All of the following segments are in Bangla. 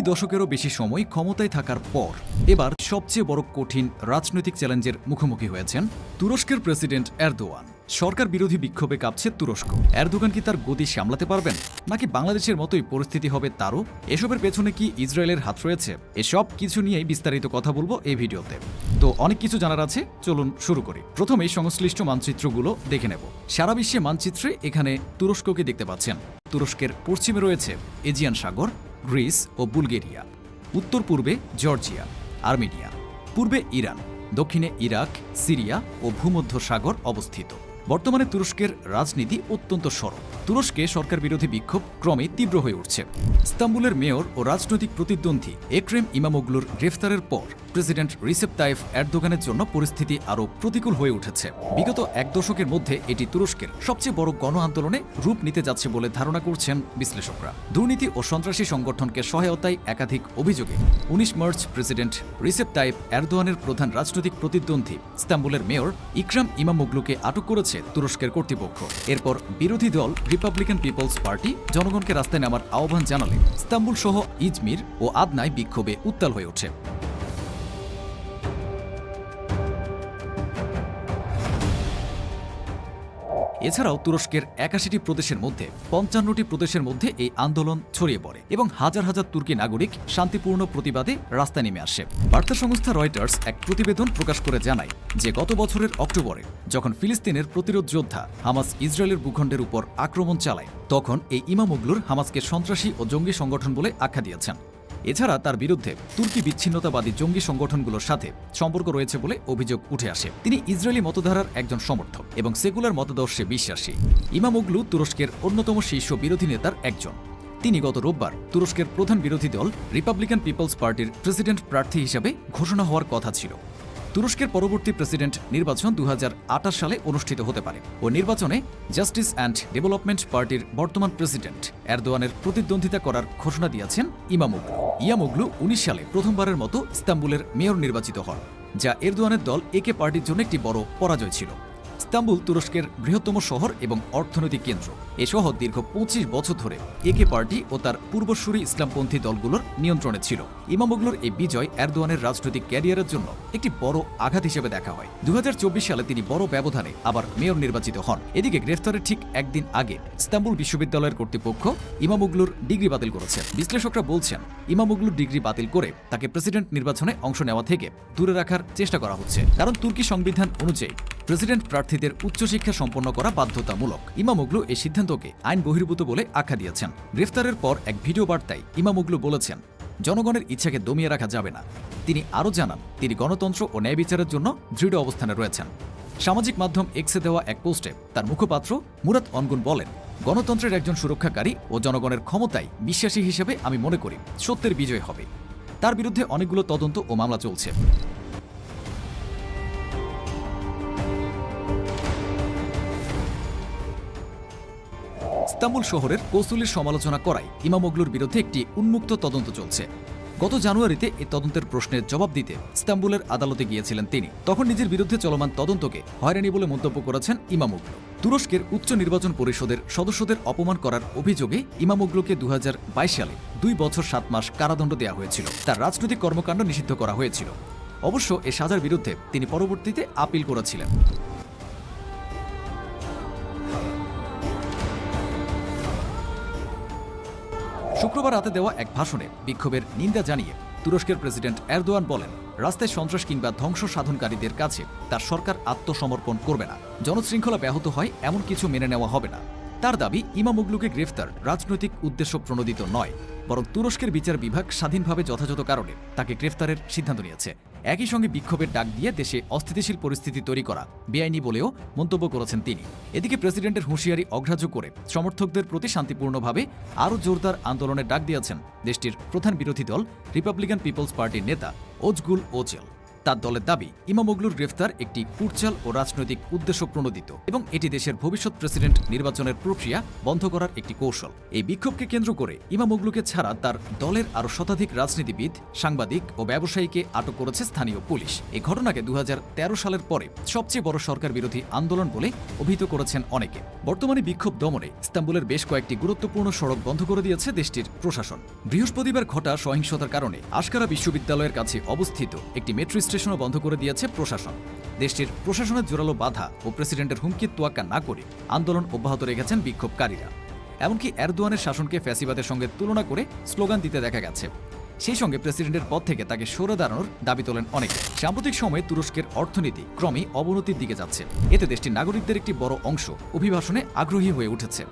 দুই দশকেরও বেশি সময় ক্ষমতায় থাকার পর এবার সবচেয়ে বড় কঠিন রাজনৈতিক চ্যালেঞ্জের মুখোমুখি হয়েছেন তুরস্কের প্রেসিডেন্ট এরদোয়ান। সরকার বিরোধী বিক্ষোভে কাঁপছে তুরস্ক। এরদোগান কি তার গতি সামলাতে পারবেন, নাকি বাংলাদেশের মতোই পরিস্থিতি হবে তারও? এসবের পেছনে কি ইসরায়েলের হাত রয়েছে? এসব কিছু নিয়েই বিস্তারিত কথা বলব এই ভিডিওতে। তো অনেক কিছু জানার আছে, চলুন শুরু করি। প্রথমেই সংশ্লিষ্ট মানচিত্রগুলো দেখে নেব। সারা বিশ্বে মানচিত্রে এখানে তুরস্ককে দেখতে পাচ্ছেন। তুরস্কের পশ্চিমে রয়েছে এজিয়ান সাগর গ্রিস ও বুলগেরিয়া, উত্তর পূর্বে জর্জিয়া, আর্মেনিয়া, পূর্বে ইরান, দক্ষিণে ইরাক, সিরিয়া ও ভূমধ্য সাগর অবস্থিত। বর্তমানে তুরস্কের রাজনীতি অত্যন্ত সরব তুরস্কে সরকার বিরোধী বিক্ষোভ ক্রমে তীব্র হয়ে উঠছে। ইস্তাম্বুলের মেয়র ও রাজনৈতিক প্রতিদ্বন্দ্বী একরেম ইমামোগলুর গ্রেফতারের পর প্রেসিডেন্ট রিসেপ তাইফ এরদোগানের জন্য পরিস্থিতি আরও প্রতিকূল হয়ে উঠেছে। বিগত এক দশকের মধ্যে এটি তুরস্কের সবচেয়ে বড় গণ আন্দোলনে রূপ নিতে যাচ্ছে বলে ধারণা করছেন বিশ্লেষকরা। দুর্নীতি ও সন্ত্রাসী সংগঠনকে সহায়তায় একাধিক অভিযোগে উনিশ মার্চ প্রেসিডেন্ট রিসেপ তাইপ এরদোয়ানের প্রধান রাজনৈতিক প্রতিদ্বন্দ্বী ইস্তাম্বুলের মেয়র ইকরাম ইমামোগলুকে আটক করেছে তুরস্কের কর্তৃপক্ষ। এরপর বিরোধী দল রিপাবলিকান পিপলস পার্টি জনগণকে রাস্তায় নামার আহ্বান জানালে। ইস্তাম্বুল সহ ইজমির ও আদনায় বিক্ষোভে উত্তাল হয়ে ওঠে। এছাড়াও তুরস্কের একাশিটি প্রদেশের মধ্যে, পঞ্চান্নটি প্রদেশের মধ্যে এই আন্দোলন ছড়িয়ে পড়ে এবং হাজার হাজার তুর্কি নাগরিক শান্তিপূর্ণ প্রতিবাদে রাস্তায় নেমে আসে। বার্তা সংস্থা রয়টার্স এক প্রতিবেদন প্রকাশ করে জানায় যে, গত বছরের অক্টোবরে যখন ফিলিস্তিনের প্রতিরোধ যোদ্ধা হামাস ইসরায়েলের ভূখণ্ডের উপর আক্রমণ চালায়, তখন এই ইমামুগলুর হামাসকে সন্ত্রাসী ও জঙ্গি সংগঠন বলে আখ্যা দিয়েছেন। এছাড়া তার বিরুদ্ধে তুর্কি বিচ্ছিন্নতাবাদী জঙ্গি সংগঠনগুলোর সাথে সম্পর্ক রয়েছে বলে অভিযোগ উঠে আসে। তিনি ইসরায়েলি মতধারার একজন সমর্থক এবং সেকুলার মতাদর্শে বিশ্বাসী। ইমামুগলু তুরস্কের অন্যতম শীর্ষ বিরোধী নেতার একজন। তিনি গত রোববার তুরস্কের প্রধান বিরোধী দল রিপাবলিকান পিপলস পার্টির প্রেসিডেন্ট প্রার্থী হিসেবে ঘোষণা হওয়ার কথা ছিল। তুরস্কের পরবর্তী প্রেসিডেন্ট নির্বাচন দু হাজার আঠাশ সালে অনুষ্ঠিত হতে পারে ও নির্বাচনে জাস্টিস অ্যান্ড ডেভেলপমেন্ট পার্টির বর্তমান প্রেসিডেন্ট এরদোয়ানের প্রতিদ্বন্দ্বিতা করার ঘোষণা দিয়েছেন ইমামুগলু ইয়ামুগলু উনিশ সালে প্রথমবারের মতো ইস্তাম্বুলের মেয়র নির্বাচিত হন, যা এরদোয়ানের দল একে পার্টির জন্য একটি বড় পরাজয় ছিল। ইস্তাম্বুল তুরস্কের বৃহত্তম শহর এবং অর্থনৈতিক কেন্দ্র। এ শহর দীর্ঘ পঁচিশ বছর ধরে একে পার্টি ও তার পূর্বসূরি ইসলামপন্থী দলগুলোর নিয়ন্ত্রণে ছিল। ইমামোগলুর এই বিজয় এরদোয়ানের রাজনৈতিক ক্যারিয়ারের জন্য একটি বড় আঘাত হিসেবে দেখা হয়। দু সালে তিনি বড় ব্যবধানে আবার মেয়র নির্বাচিত হন। এদিকে গ্রেফতারের ঠিক একদিন আগে ইস্তাম্বুল বিশ্ববিদ্যালয়ের কর্তৃপক্ষ ইমামোগলুর ডিগ্রি বাতিল করেছে। বিশ্লেষকরা বলছেন ইমামোগলুর ডিগ্রি বাতিল করে তাকে প্রেসিডেন্ট নির্বাচনে অংশ নেওয়া থেকে দূরে রাখার চেষ্টা করা হচ্ছে। কারণ তুর্কি সংবিধান অনুযায়ী প্রেসিডেন্ট প্রার্থীদের উচ্চশিক্ষা সম্পন্ন করা বাধ্যতামূলক। ইমামোগলু এই সিদ্ধান্তকে আইন বহির্ভূত বলে আখ্যা দিয়েছেন। গ্রেফতারের পর এক ভিডিও বার্তায় ইমামোগলু বলেছেন, জনগণের ইচ্ছাকে দমিয়ে রাখা যাবে না। তিনি আরও জানান, তিনি গণতন্ত্র ও ন্যায় বিচারের জন্য দৃঢ় অবস্থানে রয়েছেন। সামাজিক মাধ্যম এক্সে দেওয়া এক পোস্টে তার মুখপাত্র মুরাদ অনগুন বলেন, গণতন্ত্রের একজন সুরক্ষাকারী ও জনগণের ক্ষমতায় বিশ্বাসী হিসেবে আমি মনে করি সত্যের বিজয় হবে। তার বিরুদ্ধে অনেকগুলো তদন্ত ও মামলা চলছে। ইস্তাম্বুল শহরের কৌসুলির সমালোচনা করায় ইমামোগলুর বিরুদ্ধে একটি উন্মুক্ত তদন্ত চলছে। গত জানুয়ারিতে এই তদন্তের প্রশ্নের জবাব দিতে ইস্তাম্বুলের আদালতে গিয়েছিলেন তিনি। তখন নিজের বিরুদ্ধে চলমান তদন্তকে হয়রানি বলে মন্তব্য করেছেন ইমামোগলু। তুরস্কের উচ্চ নির্বাচন পরিষদের সদস্যদের অপমান করার অভিযোগে ইমামোগলুকে দু সালে দুই বছর সাত মাস কারাদণ্ড দেওয়া হয়েছিল। তার রাজনৈতিক কর্মকাণ্ড নিষিদ্ধ করা হয়েছিল। অবশ্য এ সাজার বিরুদ্ধে তিনি পরবর্তীতে আপিল করেছিলেন। শুক্রবার রাতে দেওয়া এক ভাষণে বিক্ষোভের নিন্দা জানিয়ে তুরস্কের প্রেসিডেন্ট এরদোয়ান বলেন, রাস্তায় সন্ত্রাস কিংবা ধ্বংস সাধনকারীদের কাছে তার সরকার আত্মসমর্পণ করবে না। জনশৃঙ্খলা ব্যাহত হয়, এমন কিছু মেনে নেওয়া হবে না। তার দাবি ইমামুগলুকে গ্রেফতার রাজনৈতিক উদ্দেশ্য প্রণোদিত নয়, বরং তুরস্কের বিচার বিভাগ স্বাধীনভাবে যথাযথ কারণে তাকে গ্রেফতারের সিদ্ধান্ত নিয়েছে। একই সঙ্গে বিক্ষোভের ডাক দিয়ে দেশে অস্থিতিশীল পরিস্থিতি তৈরি করা বেআইনি বলেও মন্তব্য করেছেন তিনি। এদিকে প্রেসিডেন্টের হুঁশিয়ারি অগ্রাহ্য করে সমর্থকদের প্রতি শান্তিপূর্ণভাবে আরও জোরদার আন্দোলনের ডাক দিয়েছেন দেশটির প্রধান বিরোধী দল রিপাবলিকান পিপলস পার্টির নেতা ওজগুল ওচেল তার দলের দাবি ইমামোগলুর গ্রেফতার একটি কুটচাল ও রাজনৈতিক উদ্দেশ্য প্রণোদিত এবং এটি দেশের ভবিষ্যৎ প্রেসিডেন্ট নির্বাচনের প্রক্রিয়া বন্ধ করার একটি কৌশল। এই বিক্ষোভকে কেন্দ্র করে ইমামোগলুকে ছাড়া তার দলের আরও শতাধিক রাজনীতিবিদ, সাংবাদিক ও ব্যবসায়ীকে আটক করেছে স্থানীয় পুলিশ। এই ঘটনাকে দু হাজার তেরো সালের পরে সবচেয়ে বড় সরকার বিরোধী আন্দোলন বলে অভিহিত করেছেন অনেকে। বর্তমানে বিক্ষোভ দমনে ইস্তাম্বুলের বেশ কয়েকটি গুরুত্বপূর্ণ সড়ক বন্ধ করে দিয়েছে দেশটির প্রশাসন। বৃহস্পতিবার ঘটা সহিংসতার কারণে আশকারা বিশ্ববিদ্যালয়ের কাছে অবস্থিত একটি মেট্রো স্টেশনও বন্ধ করে দিয়েছে প্রশাসন। দেশটির প্রশাসনের জোরালো বাধা ও প্রেসিডেন্টের হুমকির তোয়াক্কা না করে আন্দোলন অব্যাহত রেখেছেন বিক্ষোভকারীরা। এমনকি এরদোয়ানের শাসনকে ফ্যাসিবাদের সঙ্গে তুলনা করে স্লোগান দিতে দেখা গেছে। সেই সঙ্গে প্রেসিডেন্টের পদ থেকে তাকে সরে দাঁড়ানোর দাবি তোলেন অনেকে। সাম্প্রতিক সময়ে তুরস্কের অর্থনীতি ক্রমেই অবনতির দিকে যাচ্ছে। এতে দেশটির নাগরিকদের একটি বড় অংশ অভিবাসনে আগ্রহী হয়ে উঠেছে।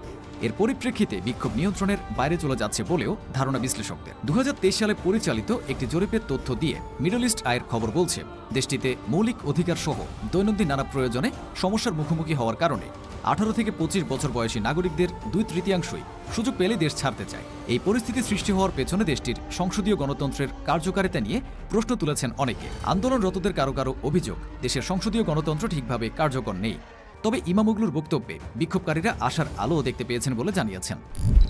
এর পরিপ্রেক্ষিতে বিক্ষোভ নিয়ন্ত্রণের বাইরে চলে যাচ্ছে বলেও ধারণা বিশ্লেষকদের। দু হাজার তেইশ সালে পরিচালিত একটি জরিপের তথ্য দিয়ে মিডল ইস্ট আয়ের খবর বলছে, দেশটিতে মৌলিক অধিকার সহ দৈনন্দিন নানা প্রয়োজনে সমস্যার মুখোমুখি হওয়ার কারণে আঠারো থেকে পঁচিশ বছর বয়সী নাগরিকদের দুই তৃতীয়াংশই সুযোগ পেলে দেশ ছাড়তে চায়। এই পরিস্থিতি সৃষ্টি হওয়ার পেছনে দেশটির সংসদীয় গণতন্ত্রের কার্যকারিতা নিয়ে প্রশ্ন তুলেছেন অনেকে। আন্দোলনরতদের কারও কারও অভিযোগ, দেশের সংসদীয় গণতন্ত্র ঠিকভাবে কার্যকর নেই। তবে ইমামুগলুর বক্তব্যে বিক্ষোভকারীরা আশার আলো দেখতে পেয়েছেন বলে জানিয়েছেন।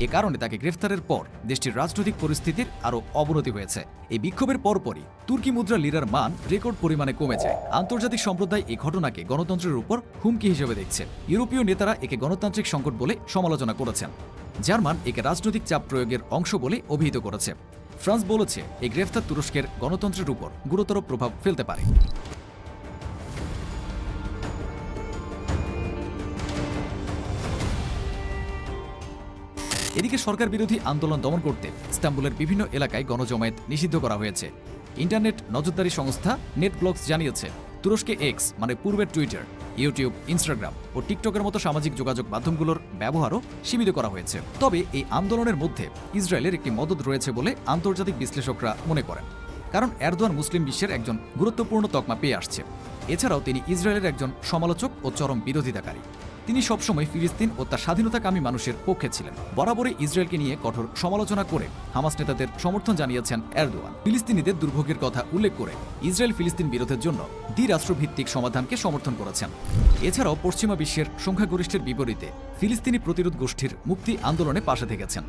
এ কারণে তাকে গ্রেফতারের পর দেশটির রাজনৈতিক পরিস্থিতির আরও অবনতি হয়েছে। এই বিক্ষোভের পরপরই তুর্কি মুদ্রা লিরার মান রেকর্ড পরিমাণে কমে যায়। আন্তর্জাতিক সম্প্রদায় এই ঘটনাকে গণতন্ত্রের উপর হুমকি হিসেবে দেখছে। ইউরোপীয় নেতারা একে গণতান্ত্রিক সংকট বলে সমালোচনা করেছেন। জার্মান একে রাজনৈতিক চাপ প্রয়োগের অংশ বলে অভিহিত করেছে। ফ্রান্স বলেছে, এই গ্রেফতার তুরস্কের গণতন্ত্রের উপর গুরুতর প্রভাব ফেলতে পারে। এদিকে সরকার বিরোধী আন্দোলন দমন করতে ইস্তাম্বুলের বিভিন্ন এলাকায় গণজমায়েত নিষিদ্ধ করা হয়েছে। ইন্টারনেট নজরদারি সংস্থা নেটব্লগস জানিয়েছে, তুরস্কে এক্স মানে পূর্বের টুইটার ইউটিউব ইনস্টাগ্রাম ও টিকটকের মতো সামাজিক যোগাযোগ মাধ্যমগুলোর ব্যবহারও সীমিত করা হয়েছে। তবে এই আন্দোলনের মধ্যে ইসরায়েলের একটি মদত রয়েছে বলে আন্তর্জাতিক বিশ্লেষকরা মনে করেন। কারণ এরদোয়ান মুসলিম বিশ্বের একজন গুরুত্বপূর্ণ তকমা পেয়ে আসছে। এছাড়াও তিনি ইসরায়েলের একজন সমালোচক ও চরম বিরোধিতাকারী। তিনি সবসময় ফিলিস্তিন ও তার স্বাধীনতাকামী মানুষের পক্ষে ছিলেন। বরাবরই ইসরায়েলকে নিয়ে কঠোর সমালোচনা করে হামাস নেতাদের সমর্থন জানিয়েছেন এরদোয়ান। ফিলিস্তিনিদের দুর্ভোগের কথা উল্লেখ করে ইসরায়েল ফিলিস্তিন বিরোধের জন্য দ্বিরাষ্ট্রভিত্তিক সমাধানকে সমর্থন করেছেন। এছাড়াও পশ্চিমা বিশ্বের সংখ্যাগরিষ্ঠের বিপরীতে ফিলিস্তিনি প্রতিরোধ গোষ্ঠীর মুক্তি আন্দোলনে পাশে থেকেছেন।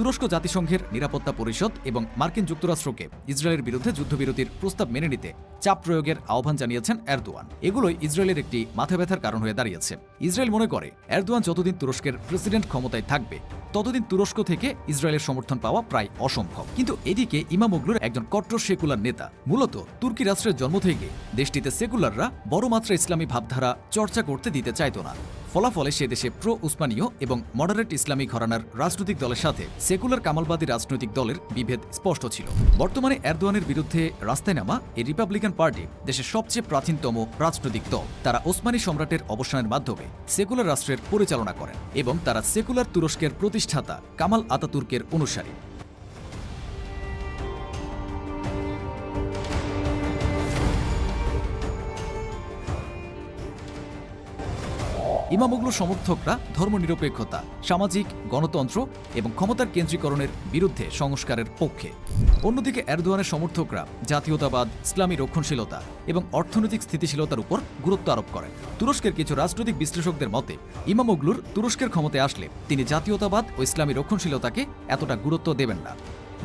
তুরস্ক জাতিসংঘের নিরাপত্তা পরিষদ এবং মার্কিন যুক্তরাষ্ট্রকে ইসরায়েলের বিরুদ্ধে যুদ্ধবিরতির প্রস্তাব মেনে নিতে চাপ প্রয়োগের আহ্বান জানিয়েছেন এরদোয়ান। এগুলোই ইসরায়েলের একটি মাথা ব্যথার কারণ হয়ে দাঁড়িয়েছে। ইসরায়েল মনে করে, এরদোয়ান যতদিন তুরস্কের প্রেসিডেন্ট ক্ষমতায় থাকবে, ততদিন তুরস্ক থেকে ইসরায়েলের সমর্থন পাওয়া প্রায় অসম্ভব। কিন্তু এদিকে ইমামোগলুর একজন কট্টর সেকুলার নেতা, মূলত তুর্কি রাষ্ট্রের জন্ম থেকে দেশটিতে সেকুলাররা বড় মাত্রা ইসলামী ভাবধারা চর্চা করতে দিতে চাইত না। ফলাফলে সে দেশে প্রো উসমানীয় এবং মডারেট ইসলামী ঘরানার রাজনৈতিক দলের সাথে সেকুলার কামালবাদী রাজনৈতিক দলের বিভেদ স্পষ্ট ছিল। বর্তমানে এরদোয়ানের বিরুদ্ধে রাস্তায় নামা এই রিপাবলিকান পার্টি দেশের সবচেয়ে প্রাচীনতম রাজনৈতিক দল। তারা ওসমানী সম্রাটের অবসানের মাধ্যমে সেকুলার রাষ্ট্রের পরিচালনা করেন এবং তারা সেকুলার তুরস্কের প্রতিষ্ঠাতা কামাল আতাতুর্কের অনুসারী। ইমামোগলু সমর্থকরা ধর্মনিরপেক্ষতা, সামাজিক, গণতন্ত্র এবং ক্ষমতার কেন্দ্রীকরণের বিরুদ্ধে সংস্কারের পক্ষে। অন্যদিকে এরদোয়ানের সমর্থকরা জাতীয়তাবাদ, ইসলামী রক্ষণশীলতা এবং অর্থনৈতিক স্থিতিশীলতার উপর গুরুত্ব আরোপ করেন। তুরস্কের কিছু রাজনৈতিক বিশ্লেষকদের মতে, ইমামোগলুর তুরস্কের ক্ষমতায় আসলে তিনি জাতীয়তাবাদ ও ইসলামী রক্ষণশীলতাকে এতটা গুরুত্ব দেবেন না।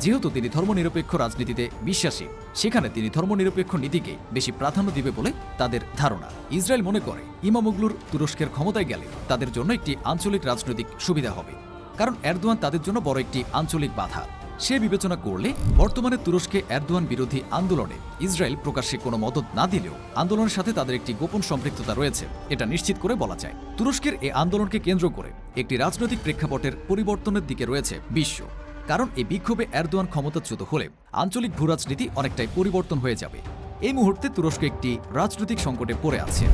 যেহেতু তিনি ধর্মনিরপেক্ষ রাজনীতিতে বিশ্বাসী, সেখানে তিনি ধর্মনিরপেক্ষ নীতিকে বেশি প্রাধান্য দিবে বলে তাদের ধারণা। ইসরায়েল মনে করে ইমামুগলুর তুরস্কের ক্ষমতায় গেলে তাদের জন্য একটি আঞ্চলিক রাজনৈতিক সুবিধা হবে। কারণ এরদোয়ান তাদের জন্য বড় একটি আঞ্চলিক বাধা। সে বিবেচনা করলে বর্তমানে তুরস্কে এরদোয়ান বিরোধী আন্দোলনে ইসরায়েল প্রকাশ্যে কোনো মদত না দিলেও আন্দোলনের সাথে তাদের একটি গোপন সম্পৃক্ততা রয়েছে, এটা নিশ্চিত করে বলা যায়। তুরস্কের এই আন্দোলনকে কেন্দ্র করে একটি রাজনৈতিক প্রেক্ষাপটের পরিবর্তনের দিকে রয়েছে বিশ্ব। কারণ এই বিক্ষোভে এরদোয়ান ক্ষমতাচ্যুত হলে আঞ্চলিক ভূরাজনীতি অনেকটাই পরিবর্তন হয়ে যাবে। এই মুহূর্তে তুরস্ক একটি রাজনৈতিক সংকটে পড়ে আছে।